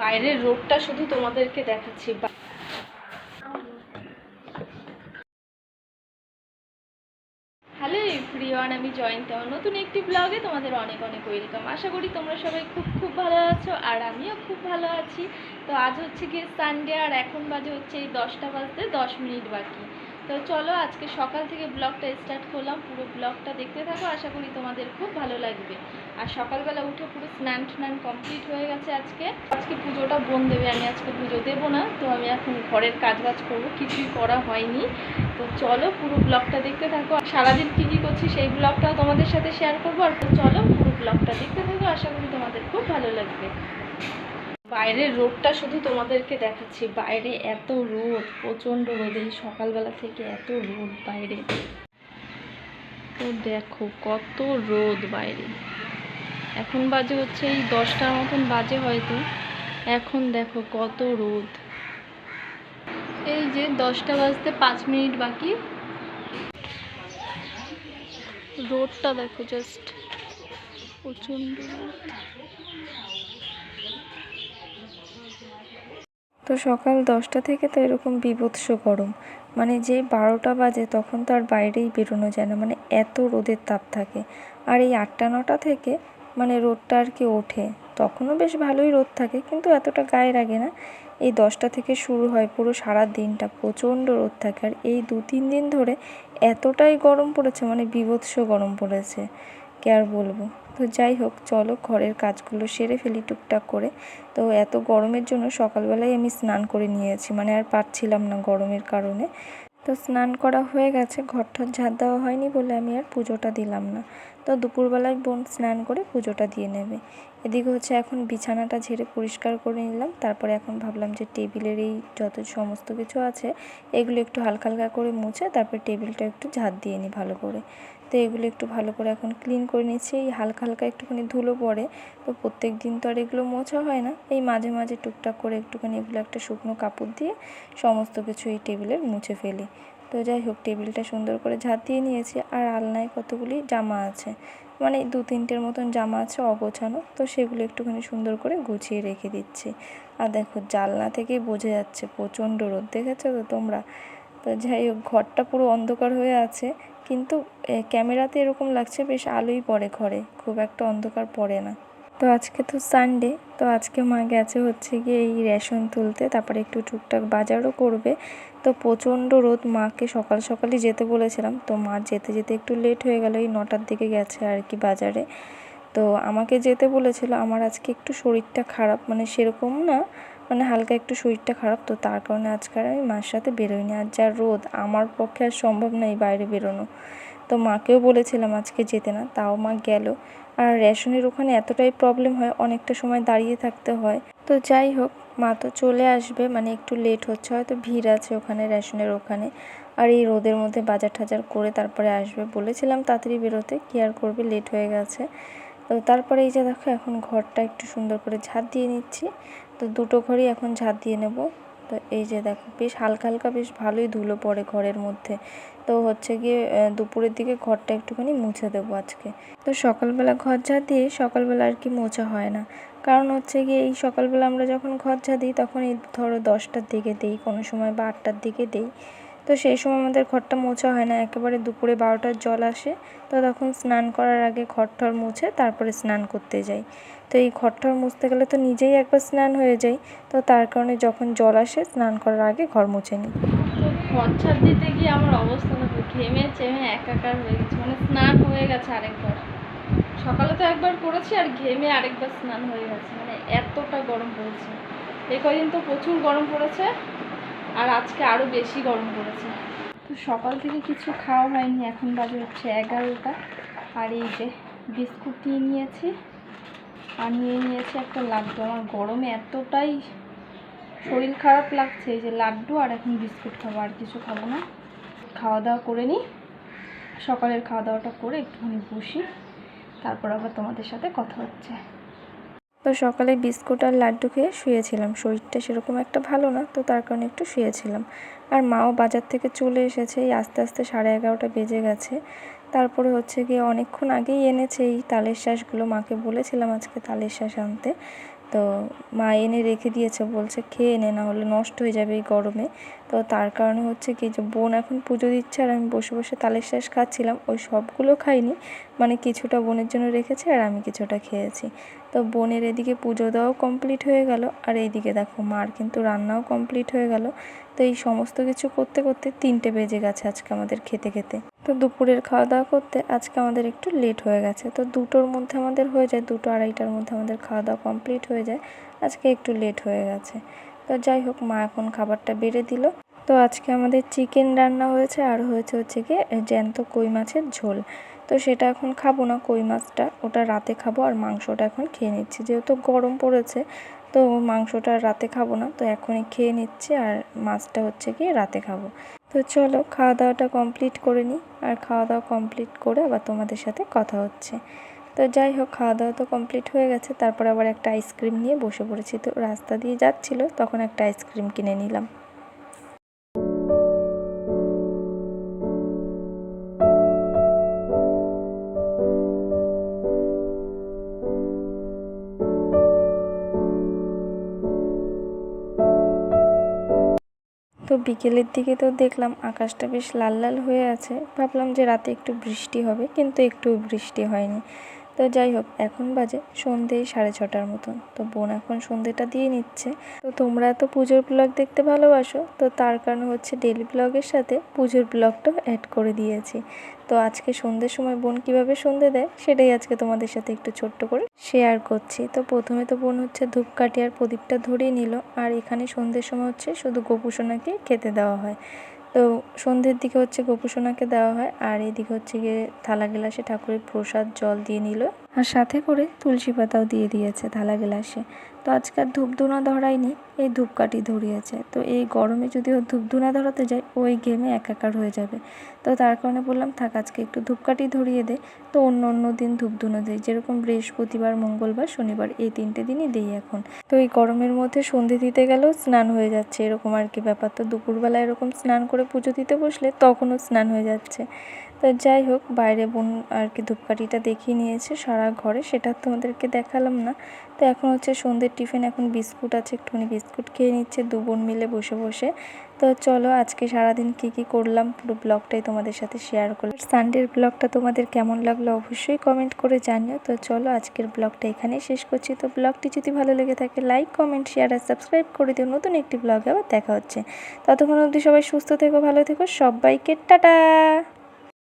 বাইরের রোগটা শুধু তোমাদেরকে দেখাচ্ছি। হ্যালো এভরিওয়ান, আমি জয়ন্তী। আমার নতুন একটি ব্লগে তোমাদের অনেক অনেক ওয়েলকাম আশা করি তোমরা সবাই খুব খুব ভালো আছো আর আমিও খুব ভালো আছি। তো আজ হচ্ছে গিয়ে সানডে আর এখন বাজে হচ্ছে এই দশটা বাজতে দশ মিনিট বাকি। তো চলো আজকে সকাল থেকে ব্লগটা স্টার্ট করলাম। পুরো ব্লগটা দেখতে থাকো, আশা করি তোমাদের খুব ভালো লাগবে। আর সকালবেলা উঠে পুরো স্নান টান কমপ্লিট হয়ে গেছে আজকে। আজকে পুজোটা বোন দেবে, আমি আজকে পুজো দেবো না, তো আমি এখন ঘরের কাজ বাজ করব, কিছুই করা হয়নি। তো চলো পুরো ব্লগটা দেখতে থাকো। সারাদিন কী কী করছি সেই ব্লগটাও তোমাদের সাথে শেয়ার করব। আর তো চলো পুরো ব্লগটা দেখতে থাকো, আশা করি তোমাদের খুব ভালো লাগবে। বাইরের রোদটা শুধু তোমাদেরকে দেখাচ্ছি, বাইরে এত রোদ, প্রচণ্ড রোদ সকালবেলা থেকে এত রোদ বাইরে। তো দেখো কত রোদ বাইরে। এখন বাজে হচ্ছে এই দশটার মতন বাজে হয়তো। এখন দেখো কত রোদ। এই যে দশটা বাজতে পাঁচ মিনিট বাকি। রোদটা দেখো জাস্ট প্রচণ্ড রোদ। তো সকাল দশটা থেকে তো এরকম বিভৎস গরম। মানে যে বারোটা বাজে তখন তো আর বাইরেই বেরোনো যায় না মানে এত রোদের তাপ থাকে। আর এই আটটা, নটা থেকে মানে রোদটা আর কি ওঠে। তখনও বেশ ভালোই রোদ থাকে, কিন্তু এতটা গায়ে লাগে না। এই দশটা থেকে শুরু হয় পুরো সারা দিনটা, প্রচণ্ড রোদ থাকে। আর এই দু তিন দিন ধরে এতটাই গরম পড়েছে মানে বিভৎস গরম পড়েছে। কে আর বলব? তো যাই হোক, চলো ঘরের কাজগুলো সেরে ফেলি টুকটাক করে। তো এত গরমের জন্য সকালবেলায় আমি স্নান করে নিয়েছি মানে আর পারছিলাম না গরমের কারণে। তো স্নান করা হয়ে গেছে ঘর ঠর ঝাড় দেওয়া হয়নি বলে আমি আর পুজোটা দিলাম না। তো দুপুরবেলায় বোন স্নান করে পুজোটা দিয়ে নেবে। এদিকে হচ্ছে এখন বিছানাটা ঝেড়ে পরিষ্কার করে নিলাম, তারপরে এখন ভাবলাম যে টেবিলের এই যত সমস্ত কিছু আছে, এগুলো একটু হালকা হালকা করে মুছে, তারপর টেবিলটা একটু ঝাড় দিয়ে নিই ভালো করে। তো এগুলো একটু ভালো করে এখন ক্লিন করে নিচ্ছি। এই হালকা হালকা একটুখানি ধুলো পড়ে, তো প্রত্যেক দিন তো আর এগুলো মোছা হয় না। এই মাঝে মাঝে টুকটাক করে একটুখানি এগুলো একটা শুকনো কাপড় দিয়ে সমস্ত কিছু এই টেবিলের মুছে ফেলি। তো যাই হোক টেবিলটা সুন্দর করে ঝাঁট দিয়ে নিয়েছি। আর আলনায় কতগুলি জামা আছে? মানে দু তিনটের মতন জামা আছে অগোছানো, তো সেগুলো একটুখানি সুন্দর করে গুছিয়ে রেখে দিচ্ছি। আর দেখো জানলা থেকেই বোঝা যাচ্ছে প্রচণ্ড রোদ, দেখেছ তো তোমরা? তো যাই হোক, ঘরটা পুরো অন্ধকার হয়ে আছে। কিন্তু ক্যামেরাতে এরকম লাগছে বেশ আলোই পড়ে ঘরে, খুব একটা অন্ধকার পড়ে না। তো আজকে তো সানডে তো আজকে মা গেছে হচ্ছে গিয়ে এই রেশন তুলতে, তারপরে একটু টুকটাক বাজারও করবে। তো প্রচণ্ড রোদ, মাকে সকাল সকালই যেতে বলেছিলাম, তো মা যেতে যেতে একটু লেট হয়ে গেল, এই নটার দিকে গেছে আর কি বাজারে। তো আমাকে যেতে বলেছিল, আমার আজকে একটু শরীরটা খারাপ মানে সেরকম না মানে হালকা একটু শরীরটা খারাপ, তো তার কারণে আজকে আর আমি মার সাথে বেরোইনি। আর যা রোদ, আমার পক্ষে আর সম্ভব নয় বাইরে বেরোনো। তো মাকেও বলেছিলাম আজকে যেতে না, তাও মা গেল। আর রেশনের ওখানে এতটাই প্রবলেম হয়, অনেকটা সময় দাঁড়িয়ে থাকতে হয়। তো যাই হোক, মা তো চলে আসবে মানে একটু লেট হচ্ছে, হয়তো ভিড় আছে ওখানে, রেশনের ওখানে। আর এই রোদের মধ্যে বাজার টাজার করে তারপরে আসবে। বলেছিলাম তাড়াতাড়ি বেরোতে, কি আর করবে লেট হয়ে গেছে। তো তারপরে এই যে দেখো, এখন ঘরটা একটু সুন্দর করে ঝাঁট দিয়ে নিচ্ছি। তো দুটো ঘরই এখন ঝাঁট দিয়ে নেব। তো এই যে দেখো, বেশ হালকা হালকা বেশ ভালোই ধুলো পড়ে ঘরের মধ্যে। তো হচ্ছে গিয়ে দুপুরের দিকে ঘরটা একটুখানি মুছে দেবো আজকে। তো সকালবেলা ঘর ঝাঁ দিয়ে সকালবেলা আর কি মোছা হয় না। কারণ হচ্ছে গিয়ে এই সকালবেলা আমরা যখন ঘর ঝাঁ দিই তখন এই ধরো দশটার দিকে দিই, কোনো সময় বা আটটার দিকে দিই। তো সেই সময় আমাদের ঘরটা মোছা হয় না। একেবারে দুপুরে বারোটার জল আসে, তো তখন স্নান করার আগে ঘর টর মুছে তারপরে স্নান করতে যাই। তো এই ঘর টর মুছতে গেলে তো নিজেই একবার স্নান হয়ে যাই তো তার কারণে যখন জল আসে স্নান করার আগে ঘর মুছে নিই। ছাড় দিতে গিয়ে আমার অবস্থা দেখো, ঘেমে চেমে একাকার হয়ে গেছে মানে স্নান হয়ে গেছে আরেকবার। সকালে তো একবার করেছি আর ঘেমে আরেকবার স্নান হয়ে গেছে মানে এতটা গরম পড়েছে। এই কদিন তো প্রচুর গরম পড়েছে আর আজকে আরও বেশি গরম পড়েছে। তো সকাল থেকে কিছু খাওয়া হয়নি, এখন বাজে হচ্ছে এগারোটা। আর এই যে বিস্কুট নিয়ে নিয়েছি, আর নিয়ে নিয়েছি একটা লাড্ডু। আমার গরমে এতটাই শরীর খারাপ লাগছে, এই যে লাড্ডু আর এখন বিস্কুট খাব, আর কিছু খাব না। খাওয়া দাওয়া করে নিই। সকালের খাওয়া দাওয়াটা করে একটুখানি বসি। তারপর আবার তোমাদের সাথে কথা হচ্ছে। তো সকালে বিস্কুট আর লাড্ডু খেয়ে শুয়েছিলাম। শরীরটা সেরকম একটা ভালো না, তো তার কারণে একটু শুয়েছিলাম। আর মাও বাজার থেকে চলে এসেছে, এই আস্তে আস্তে সাড়ে এগারোটা বেজে গেছে। তারপরে হচ্ছে গিয়ে অনেকক্ষণ আগেই এনেছে এই তালের শাঁসগুলো মাকে বলেছিলাম আজকে তালের শাঁস আনতে। তো মা এনে রেখে দিয়েছে, বলছে খেয়ে নে, না হলে নষ্ট হয়ে যাবে এই গরমে। তো তার কারণে হচ্ছে কি যে বোন এখন পুজো দিচ্ছে আর আমি বসে বসে তালের শ্বাস খাচ্ছিলাম, ওই সবগুলো খাইনি মানে কিছুটা বোনের জন্য রেখেছে আর আমি কিছুটা খেয়েছি। তো বোনের এদিকে পুজো দেওয়াও কমপ্লিট হয়ে গেল আর এইদিকে দেখো মার কিন্তু রান্নাও কমপ্লিট হয়ে গেল। তো এই সমস্ত কিছু করতে করতে তিনটে বেজে গেছে আজকে আমাদের খেতে খেতে। তো দুপুরের খাওয়া দাওয়া করতে আজকে আমাদের একটু লেট হয়ে গেছে। তো দুটোর মধ্যে আমাদের হয়ে যায়, দুটো আড়াইটার মধ্যে আমাদের খাওয়া দাওয়া কমপ্লিট হয়ে যায়। আজকে একটু লেট হয়ে গেছে। তো যাই হোক, মা এখন খাবারটা বেড়ে দিল। তো আজকে আমাদের চিকেন রান্না হয়েছে, আর হয়েছে হচ্ছে কি, জ্যান্ত কই মাছের ঝোল। তো সেটা এখন খাব না, কই মাছটা ওটা রাতে খাব, আর মাংসটা এখন খেয়ে নিচ্ছি। যেহেতু গরম পড়েছে, তো মাংসটা রাতে খাব না, তো এখনই খেয়ে নিচ্ছি, আর মাছটা হচ্ছে কি, রাতে খাব। তো চলো খাওয়া দাওয়াটা কমপ্লিট করে নিই। আর খাওয়া দাওয়া কমপ্লিট করে আবার তোমাদের সাথে কথা হচ্ছে। তো যাই হোক খাওয়া দাওয়া তো কমপ্লিট হয়ে গেছে। তারপর আবার একটা আইসক্রিম নিয়ে বসে পড়েছি। তো রাস্তা দিয়ে যাচ্ছিল, তখন একটা আইসক্রিম কিনে নিলাম। তো বিকেলের দিকে তো দেখলাম আকাশটা বেশ লাল লাল হয়ে আছে। ভাবলাম যে রাতে একটু বৃষ্টি হবে, কিন্তু একটু বৃষ্টি হয়নি। তো যাই হোক, এখন বাজে সন্ধে সাড়ে ছটার মতন। তো বোন এখন সন্ধেটা দিয়ে নিচ্ছে। তো তোমরা তো পুজোর ব্লগ দেখতে ভালোবাসো। তো তার কারণে হচ্ছে ডেলি ব্লগের সাথে পুজোর ব্লগটাও অ্যাড করে দিয়েছি। তো আজকে সন্ধ্যের সময় বোন কীভাবে সন্ধে দেয়, সেটাই আজকে তোমাদের সাথে একটু ছোট্ট করে শেয়ার করছি। তো প্রথমে তো বোন হচ্ছে ধূপকাঠি আর প্রদীপটা ধরিয়ে নিল। আর এখানে সন্ধ্যের সময় হচ্ছে শুধু গোপুসোনাকে খেতে দেওয়া হয়। তো সন্ধ্যের দিকে হচ্ছে গোপুসোনাকে দেওয়া হয় আর এদিকে হচ্ছে গিয়ে থালা গেলাসে ঠাকুরের প্রসাদ জল দিয়ে নিল। আর সাথে করে তুলসী পাতাও দিয়ে দিয়েছে থালা গ্লাসে। তো আজকাল ধূপধুনা ধরায়নি, এই ধূপকাঠি ধরিয়েছে। তো এই গরমে যদি ও ধূপধুনা ধরাতে যায়, ওই গেমে একাকার হয়ে যাবে। তো তার কারণে বললাম, থাক, আজকে একটু ধূপকাঠি ধরিয়ে দে। তো অন্য অন্য দিন ধূপধুনো দেয় যেরকম বৃহস্পতিবার, মঙ্গলবার, শনিবার, এই তিনটে দিনই দিই এখন। তো এই গরমের মধ্যে সন্ধে দিতে গেলেও স্নান হয়ে যাচ্ছে, এরকম আর কি ব্যাপার। তো দুপুরবেলা এরকম স্নান করে পুজো দিতে বসলে তখনও স্নান হয়ে যাচ্ছে। তো যাই হোক, বাইরে বোন আর কি ধূপকাঠিটা দেখিয়ে নিয়েছে সারা ঘরে, সেটা তোমাদেরকে দেখালাম না। তো এখন হচ্ছে সন্ধ্যের টিফিন, এখন বিস্কুট আছে, একটুখানি বিস্কুট খেয়ে নিচ্ছে, দু বোন মিলে বসে বসে। তো চলো আজকে সারাদিন কি কি করলাম, পুরো ব্লগটাই তোমাদের সাথে শেয়ার করলাম। সানডের ব্লগটা তোমাদের কেমন লাগল অবশ্যই কমেন্ট করে জানিও। তো চলো আজকের ব্লগটা এখানেই শেষ করছি। তো ব্লগটি যদি ভালো লেগে থাকে লাইক কমেন্ট শেয়ার আর সাবস্ক্রাইব করে দিও। নতুন একটি ব্লগে আবার দেখা হচ্ছে। ততক্ষণ অবধি সবাই সুস্থ থেকো, ভালো থেকো, সবাইকে টাটা!